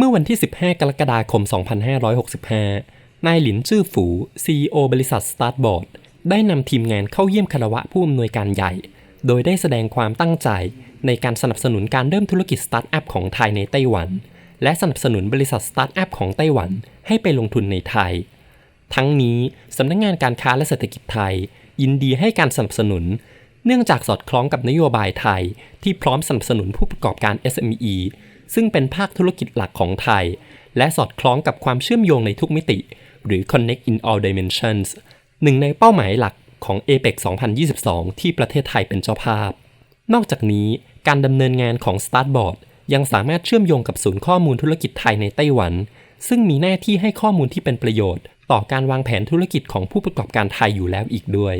เมื่อวันที่ 15 กรกฎาคม 2565 นายหลินจื้อฝู CEO บริษัท Startboard ได้นำทีมงานเข้าเยี่ยมคารวะผู้อำนวยการใหญ่ โดยได้แสดงความตั้งใจในการสนับสนุนการเริ่มธุรกิจสตาร์ทอัพของไทยในไต้หวัน และสนับสนุนบริษัทสตาร์ทอัพของไต้หวันให้ไปลงทุนในไทย ทั้งนี้สำนักงานการค้าและเศรษฐกิจไทย ยินดีให้การสนับสนุน เนื่องจากสอดคล้องกับนโยบายไทย ที่พร้อมสนับสนุนผู้ประกอบการ SME ซึ่งเป็นภาคธุรกิจหลักของไทย และสอดคล้องกับความเชื่อมโยงในทุกมิติ หรือ Connect in all dimensions หนึ่งในเป้าหมายหลักของ APEC 2022 ที่ประเทศไทยเป็นเจ้าภาพ นอกจากนี้การดำเนินงานของ Startboard ยังสามารถเชื่อมโยงกับศูนย์ข้อมูลธุรกิจไทยในไต้หวัน ซึ่งมีหน้าที่ให้ข้อมูลที่เป็นประโยชน์ ต่อการวางแผนธุรกิจของผู้ประกอบการไทยอยู่แล้วอีกด้วย